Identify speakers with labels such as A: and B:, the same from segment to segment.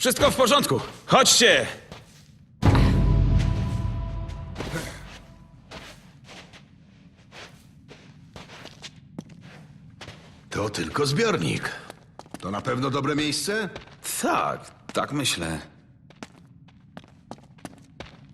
A: Wszystko w porządku. Chodźcie!
B: To tylko zbiornik. To na pewno dobre miejsce?
A: Tak, tak myślę.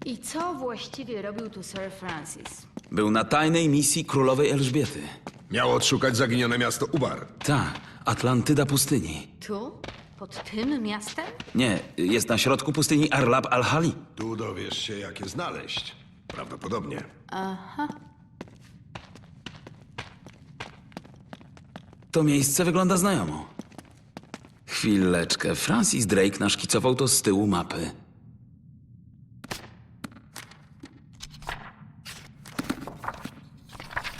C: I co właściwie robił tu Sir Francis?
A: Był na tajnej misji królowej Elżbiety.
B: Miało odszukać zaginione miasto Ubar.
A: Ta, Atlantyda pustyni.
C: Tu? Pod tym miastem?
A: Nie, jest na środku pustyni Arlab al-Hali.
B: Tu dowiesz się, jak je znaleźć. Prawdopodobnie.
A: To miejsce wygląda znajomo. Chwileczkę, Francis Drake naszkicował to z tyłu mapy.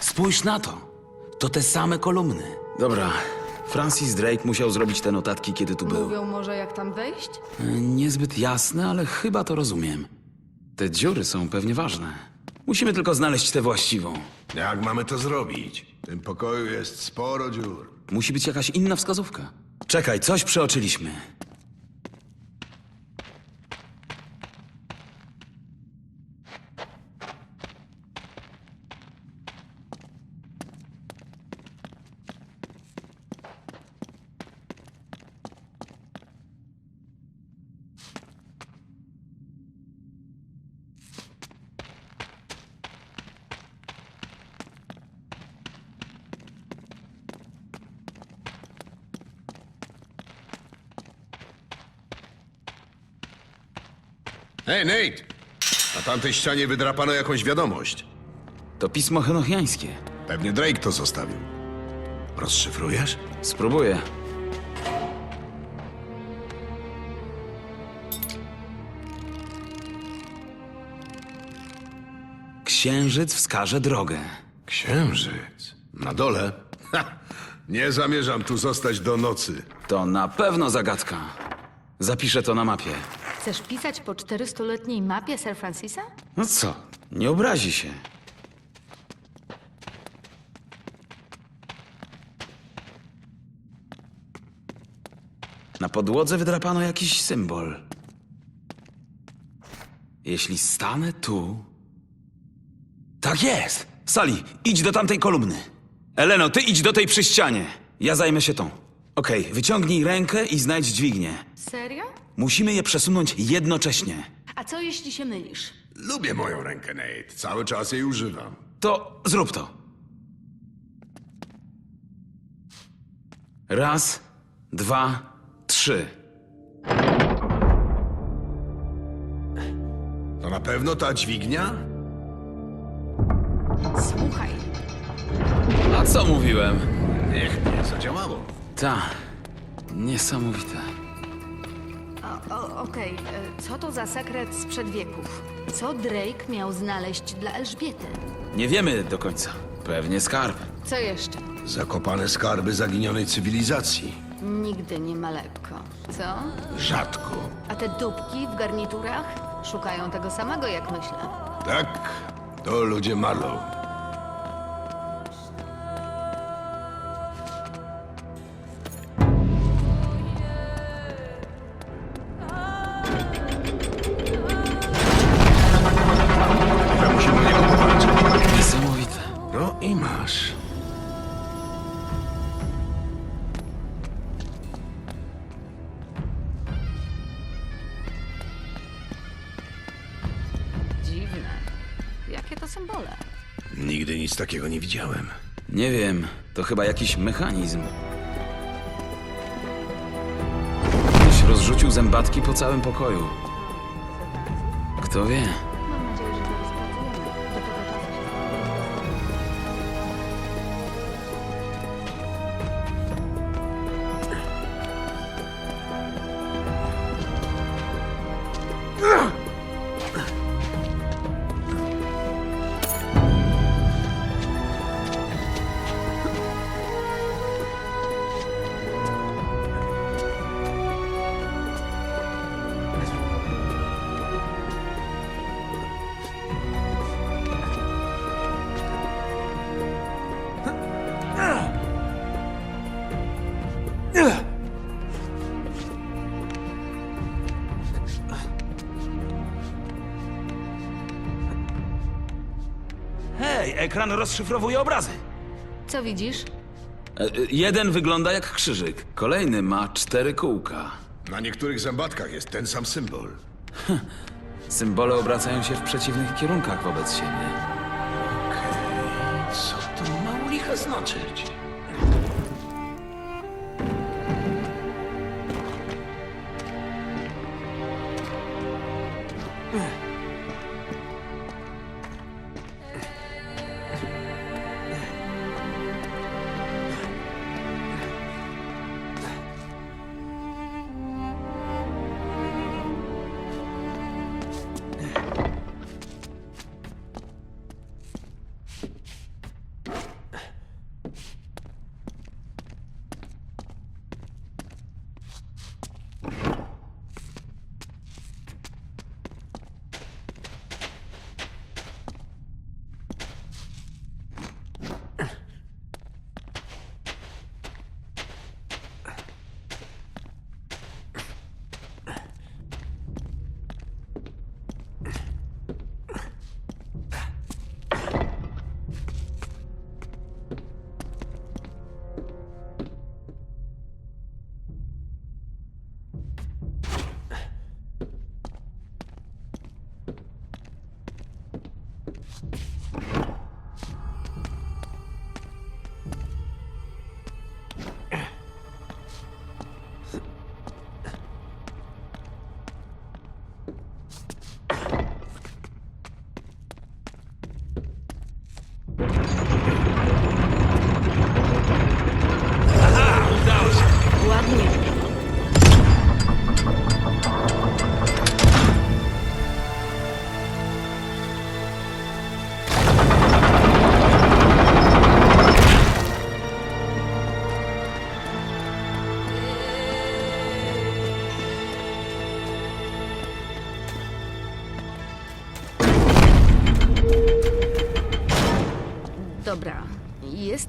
A: Spójrz na to. To te same kolumny. Dobra, Francis Drake musiał zrobić te notatki, kiedy tu był.
C: Mówią może jak tam wejść?
A: E, Niezbyt jasne, ale chyba to rozumiem. Te dziury są pewnie ważne. Musimy tylko znaleźć tę właściwą.
B: Jak mamy to zrobić? W tym pokoju jest sporo dziur.
A: Musi być jakaś inna wskazówka. Czekaj, coś przeoczyliśmy.
B: Hej, Nate! Na tamtej ścianie wydrapano jakąś wiadomość.
A: To pismo henochiańskie.
B: Pewnie Drake to zostawił. Rozszyfrujesz?
A: Spróbuję. Księżyc wskaże drogę.
B: Księżyc. Na dole? Ha! Nie zamierzam tu zostać do nocy.
A: To na pewno zagadka. Zapiszę to na mapie.
C: Chcesz pisać po 400-letniej mapie Sir Francisa?
A: No co? Nie obrazi się. Na podłodze wydrapano jakiś symbol. Jeśli stanę tu. Tak jest! Sali, idź do tamtej kolumny. Eleno, ty idź do tej przy ścianie. Ja zajmę się tą. Okej, wyciągnij rękę i znajdź dźwignię.
C: Serio?
A: Musimy je przesunąć jednocześnie.
C: A co jeśli się mylisz?
B: Lubię moją rękę, Nate. Cały czas jej używam.
A: To zrób to. Raz, dwa, trzy.
B: To na pewno ta dźwignia?
C: Słuchaj,
A: A co mówiłem?
B: Niech nie, zadziałało.
A: Ta, niesamowite.
C: O, okej, e, co to za sekret sprzed wieków? Co Drake miał znaleźć dla Elżbiety?
A: Nie wiemy do końca. Pewnie skarb.
C: Co jeszcze?
B: Zakopane skarby zaginionej cywilizacji.
C: Nigdy nie ma lekko. Co?
B: Rzadko.
C: A te dupki w garniturach? Szukają tego samego, jak myślę.
B: Tak, to ludzie Marlow.
C: Symbole?
B: Nigdy nic takiego nie widziałem.
A: Nie wiem, to chyba jakiś mechanizm. Ktoś rozrzucił zębatki po całym pokoju. Kto wie? Ekran rozszyfrowuje obrazy.
C: Co widzisz?
A: E, e, jeden wygląda jak krzyżyk, kolejny ma cztery kółka.
B: Na niektórych zębatkach jest ten sam symbol.
A: Symbole obracają się w przeciwnych kierunkach wobec siebie.
B: Co to ma u licha znaczyć?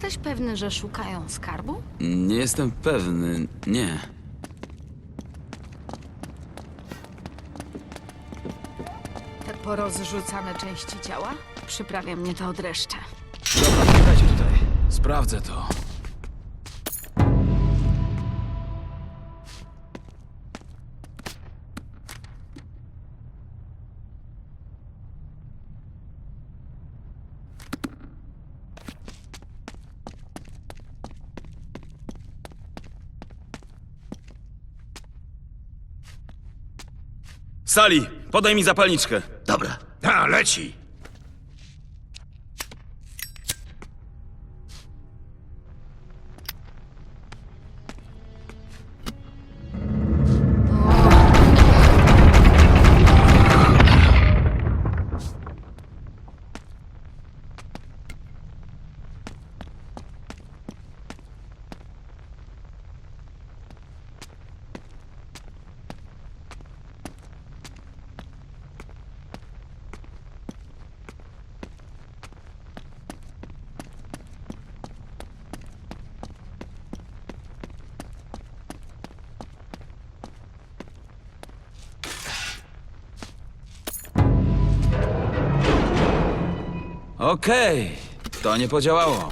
C: Jesteś pewny, że szukają skarbu?
A: Nie jestem pewny, nie.
C: Te porozrzucane części ciała? Przyprawia mnie to od dreszcze.
A: Dobra, czekajcie tutaj. Sprawdzę to. Sali, podaj mi zapalniczkę.
B: Dobra. A, leci!
A: Okej, to nie podziałało.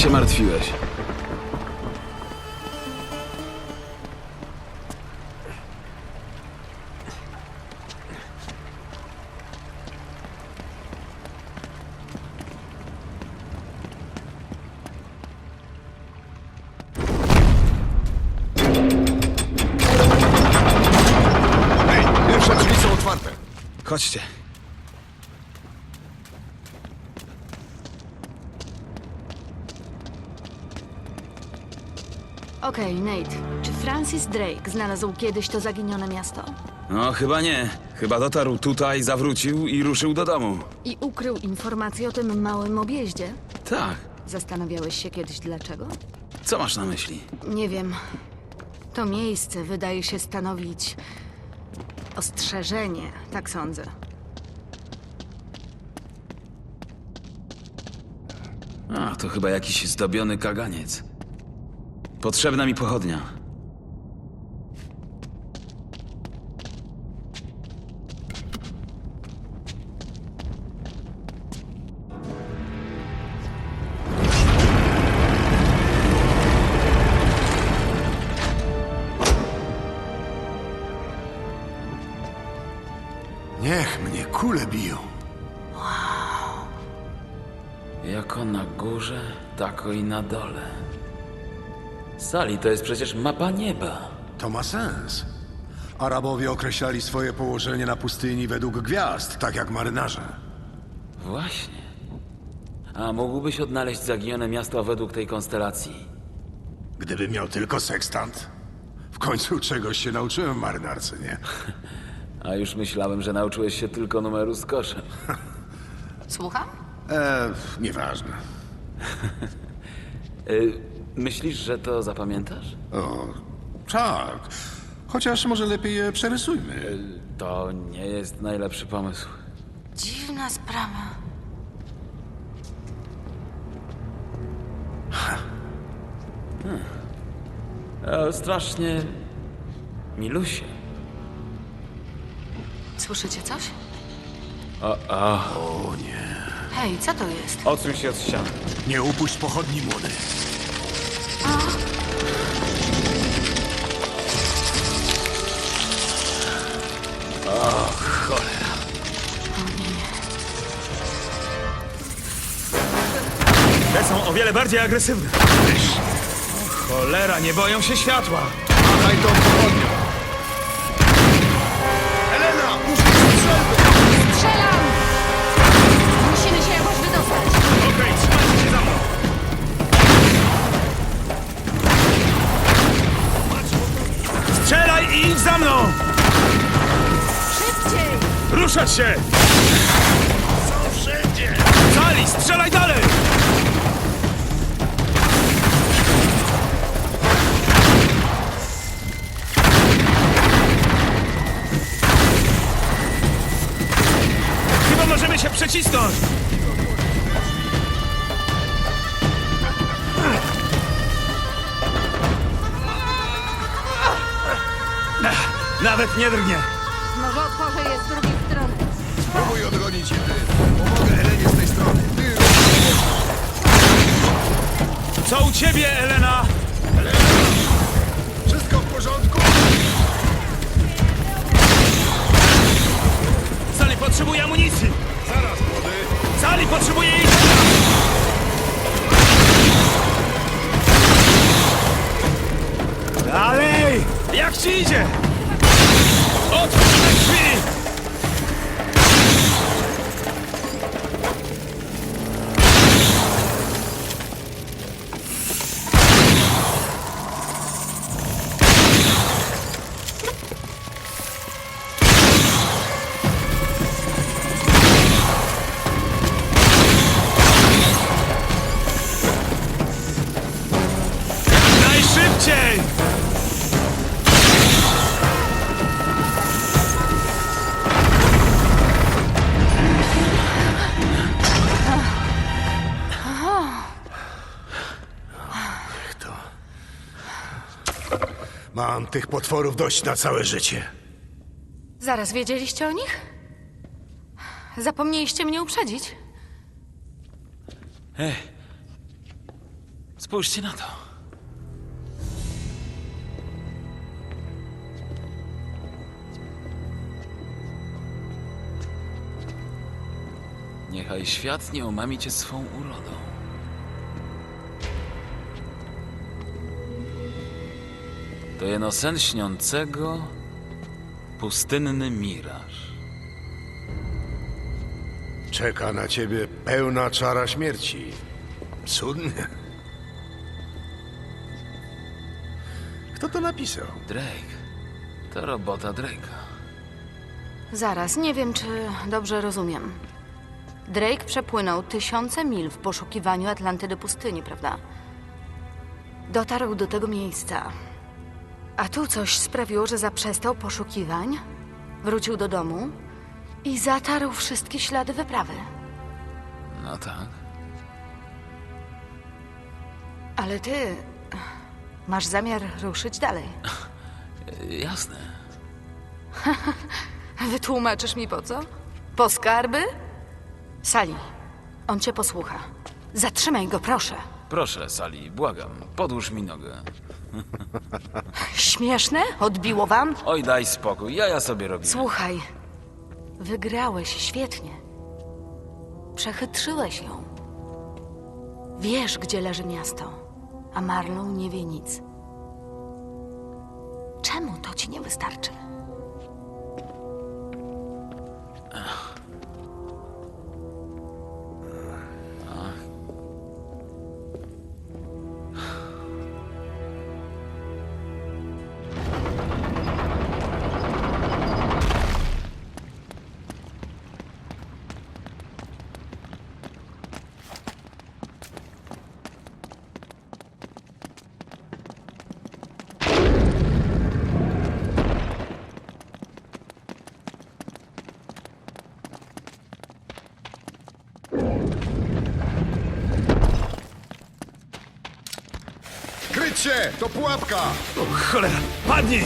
A: Się martwiłeś.
C: Okej, Nate. Czy Francis Drake znalazł kiedyś to zaginione miasto?
A: No, chyba nie. Chyba dotarł tutaj, zawrócił i ruszył do domu.
C: I ukrył informacje o tym małym objeździe?
A: Tak.
C: Zastanawiałeś się kiedyś dlaczego?
A: Co masz na myśli?
C: Nie wiem. To miejsce wydaje się stanowić ostrzeżenie, tak sądzę.
A: A, to chyba jakiś zdobiony kaganiec. Potrzebna mi pochodnia.
B: Niech mnie kule biją.
A: Jako na górze, tako i na dole. Sali, to jest przecież mapa nieba.
D: To ma sens. Arabowie określali swoje położenie na pustyni według gwiazd, tak jak marynarze.
A: Właśnie. A mógłbyś odnaleźć zaginione miasto według tej konstelacji?
D: Gdybym miał tylko sekstant. W końcu czegoś się nauczyłem w marynarce, nie?
A: A już myślałem, że nauczyłeś się tylko numeru z koszem.
C: Słucham?
D: E, nieważne.
A: Y, myślisz, że to zapamiętasz?
D: O, tak. Chociaż może lepiej je przerysujmy.
A: Y, to nie jest najlepszy pomysł.
C: Dziwna sprawa.
A: E, strasznie... milusie.
C: Słyszycie coś?
A: O, o.
D: O nie.
C: Hej, co to jest?
A: Odsuń się od ściany.
D: Nie upuść pochodni, młody.
A: Wiele bardziej agresywne. O, cholera, nie boją się światła.
B: Machaj tą pochodnią. Elena, użyj strzelby!
C: Strzelam! Musimy się jakoś wydostać.
A: Okej, trzymajcie się za mną. Strzelaj i idź za mną!
C: Szybciej!
A: Ruszać się! Nie drgnie.
C: Może otworzę je z drugiej strony.
B: Spróbuj odgonić je ty. Pomogę Elenie z tej strony. Ty,
A: Co u ciebie, Elena?
B: wszystko w porządku?
A: Sali potrzebuje amunicji!
B: Zaraz, młody.
A: Sali potrzebuje jej! Dalej! Jak ci idzie?
D: Finish! Tych potworów dość na całe życie.
C: Zaraz wiedzieliście o nich? Zapomnieliście mnie uprzedzić?
A: Ej, spójrzcie na to. Niechaj świat nie omami cię swą urodą. To jeno sen śniącego, pustynny miraż.
D: Czeka na ciebie pełna czara śmierci. Cudnie.
B: Kto to napisał?
A: Drake. To robota Drake'a.
C: Zaraz, nie wiem, czy dobrze rozumiem. Drake przepłynął tysiące mil w poszukiwaniu Atlantydy pustyni, prawda? Dotarł do tego miejsca. A tu coś sprawiło, że zaprzestał poszukiwań, wrócił do domu i zatarł wszystkie ślady wyprawy.
A: No tak.
C: Ale ty masz zamiar ruszyć dalej.
A: Jasne.
C: Wytłumaczysz mi po co? Po skarby? Sali, on cię posłucha. Zatrzymaj go, proszę.
A: Proszę, Sali, błagam, podłóż mi nogę.
C: Śmieszne? Odbiło wam?
A: Oj, daj spokój, ja ja sobie robię.
C: Słuchaj, wygrałeś świetnie. Przechytrzyłeś ją. Wiesz, gdzie leży miasto, a Marlon nie wie nic. Czemu to ci nie wystarczy?
B: Się! To pułapka!
A: Cholera, padnij!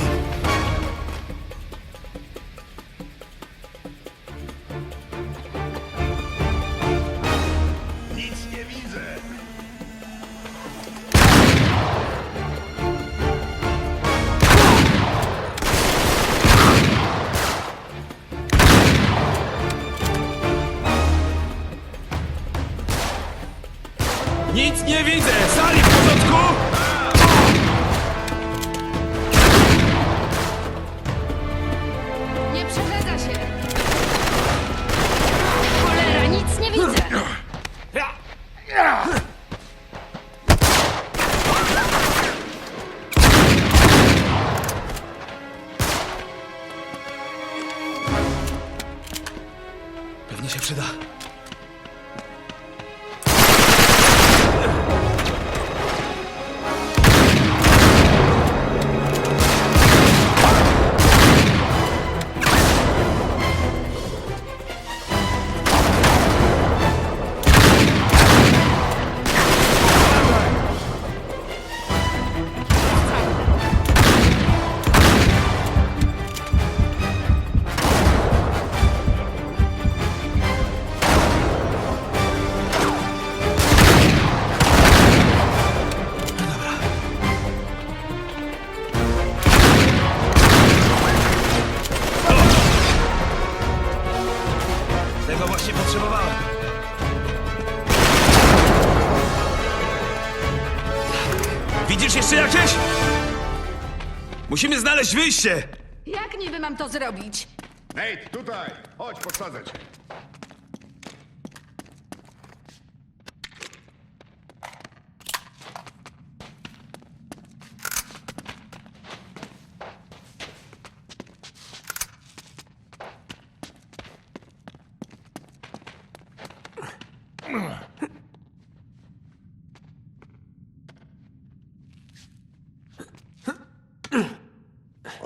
A: Musimy znaleźć wyjście!
C: Jak niby mam to zrobić?
B: Nate, tutaj! Chodź, podsadzę cię.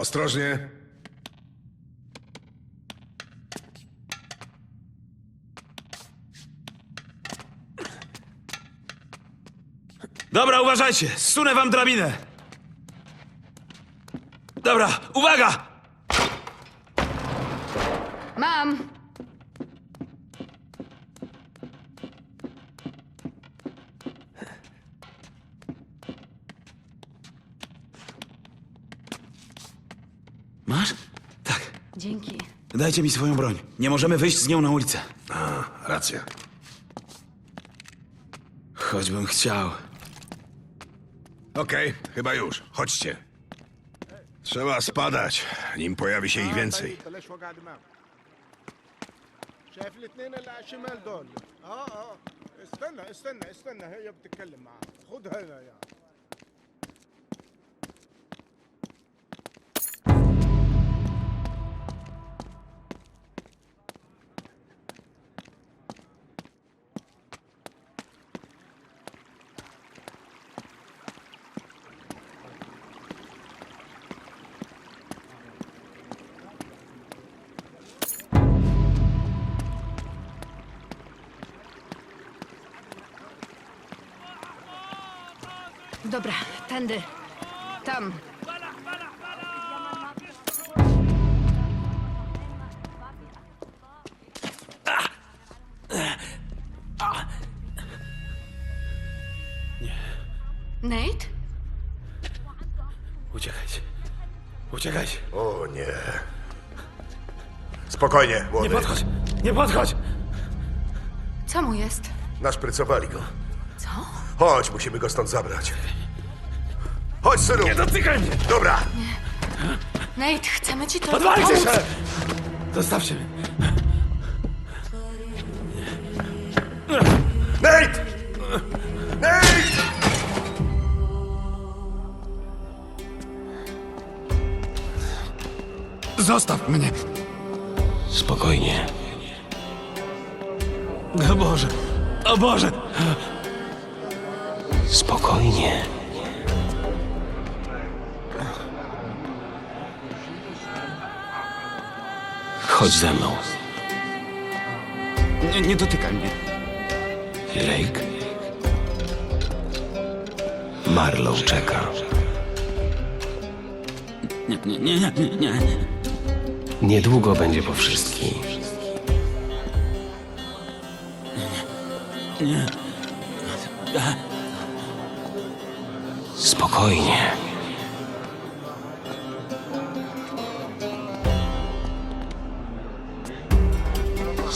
B: Ostrożnie.
A: Dobra, uważajcie! Zsunę wam drabinę! Dobra, uwaga!
C: Mam!
A: Dajcie mi swoją broń. Nie możemy wyjść z nią na ulicę.
B: A, racja.
A: Choćbym chciał.
B: Okej, chyba już. Chodźcie. Trzeba spadać, nim pojawi się ich więcej.
E: انت ليش وقع دماغك شايف الاثنين اللي على الشمال دول اه اه استنى استنى استنى هي بتتكلم معاه خدها هنا يا
C: tędy. Tam. Nate?
A: Uciekajcie. Uciekajcie.
F: O nie. Spokojnie,
A: Nie
F: młody.
A: podchodź! Nie podchodź!
C: Co mu jest?
F: Naszprycowali go.
C: Co?
F: Chodź, musimy go stąd zabrać. Chodź, synu!
A: Nie dotykaj mnie!
F: Dobra!
C: Nate, chcemy ci tylko
A: Podwalcie
C: pomóc.
A: się! Zostawcie mnie.
F: Nate! Nate!
A: Zostaw mnie!
G: Spokojnie.
A: O Boże! O Boże!
G: Spokojnie. Chodź ze mną.
A: Nie, nie dotykaj mnie.
G: Drake. Marlow czeka.
A: Nie, nie, nie, nie, nie, nie.
G: Niedługo będzie po wszystkim. Spokojnie.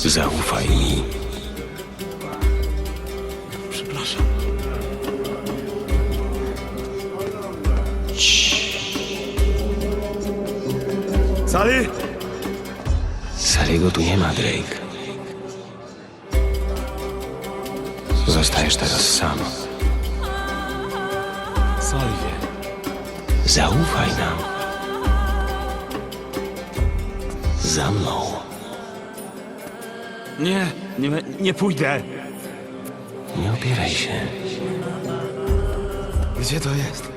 G: Zaufaj mi.
A: Przepraszam. Sally?
G: Saliego tu nie ma, Drake. Zostajesz teraz sam.
A: Sally wie.
G: Zaufaj nam. Za mną.
A: Nie, nie, nie pójdę.
G: Nie opieraj się.
A: Gdzie to jest?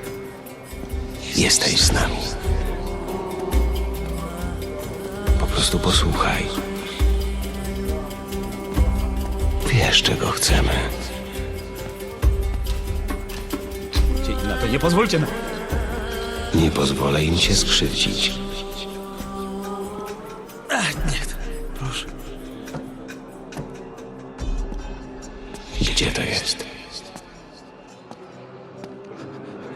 G: Jesteś z nami. Po prostu posłuchaj. Wiesz, czego chcemy.
A: Na to nie pozwólcie. Na...
G: Nie pozwolę im cię skrzywdzić. Gdzie to jest?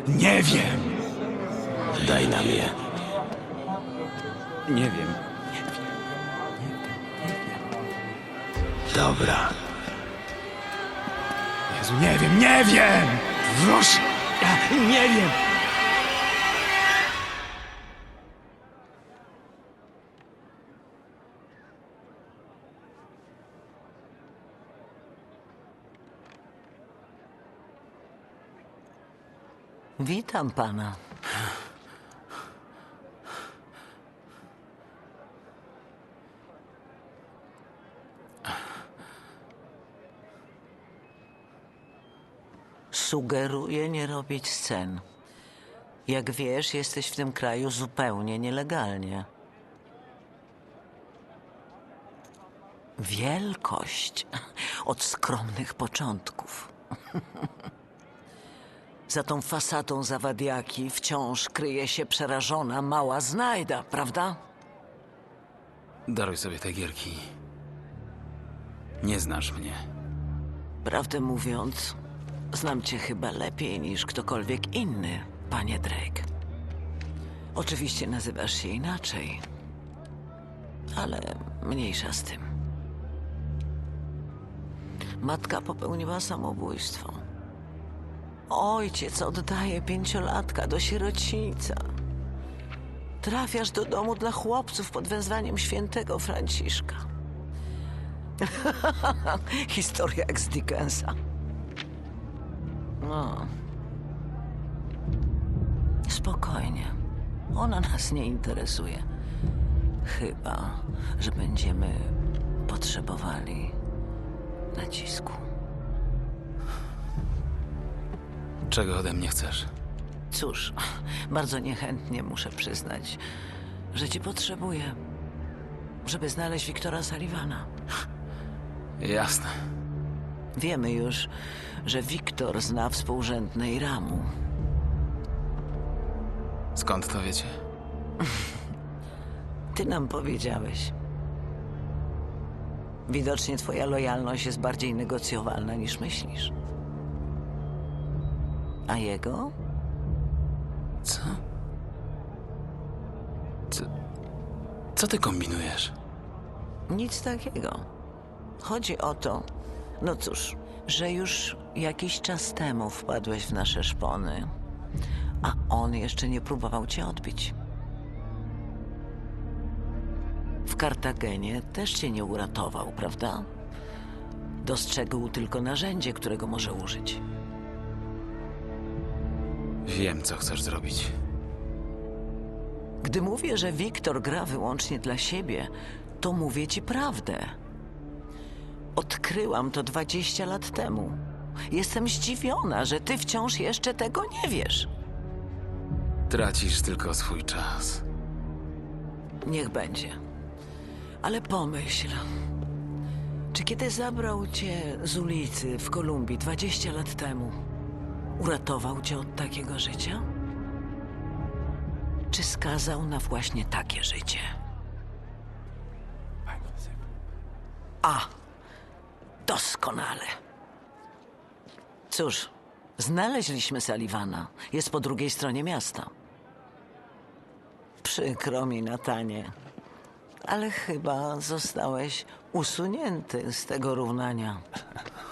A: Nie wiem.
G: Daj nam je.
A: Nie wiem.
G: Dobra.
A: Jezu, nie wiem, nie wiem! Proszę! Nie wiem!
H: Witam pana. Sugeruję nie robić scen. Jak wiesz, jesteś w tym kraju zupełnie nielegalnie. Wielkość od skromnych początków. Za tą fasadą zawadiaki wciąż kryje się przerażona mała znajda, prawda?
A: Daruj sobie te gierki. Nie znasz mnie.
H: Prawdę mówiąc, znam cię chyba lepiej niż ktokolwiek inny, panie Drake. Oczywiście nazywasz się inaczej, ale mniejsza z tym. Matka popełniła samobójstwo. Ojciec oddaje pięciolatka do sierocińca. Trafiasz do domu dla chłopców pod wezwaniem świętego Franciszka. Historia jak z Dickensa. No. Spokojnie. Ona nas nie interesuje. Chyba, że będziemy potrzebowali nacisku.
A: Czego ode mnie chcesz?
H: Cóż, bardzo niechętnie muszę przyznać, że cię potrzebuję, żeby znaleźć Wiktora Sullivana.
A: Jasne.
H: Wiemy już, że Wiktor zna współrzędne Iramu.
A: Skąd to wiecie?
H: Ty nam powiedziałeś. Widocznie twoja lojalność jest bardziej negocjowalna niż myślisz. A jego?
A: Co? Co, co ty kombinujesz?
H: Nic takiego. Chodzi o to, no cóż, że już jakiś czas temu wpadłeś w nasze szpony, a on jeszcze nie próbował cię odbić. W Kartagenie też cię nie uratował, prawda? Dostrzegł tylko narzędzie, którego może użyć.
A: Wiem, co chcesz zrobić.
H: Gdy mówię, że Wiktor gra wyłącznie dla siebie, to mówię ci prawdę. Odkryłam to 20 lat temu. Jestem zdziwiona, że ty wciąż jeszcze tego nie wiesz.
A: Tracisz tylko swój czas.
H: Niech będzie. Ale pomyśl. Czy kiedy zabrał cię z ulicy w Kolumbii 20 lat temu, uratował cię od takiego życia? Czy skazał na właśnie takie życie? A, doskonale. Cóż, znaleźliśmy Sullivana. Jest po drugiej stronie miasta. Przykro mi, Natanie, ale chyba zostałeś usunięty z tego równania.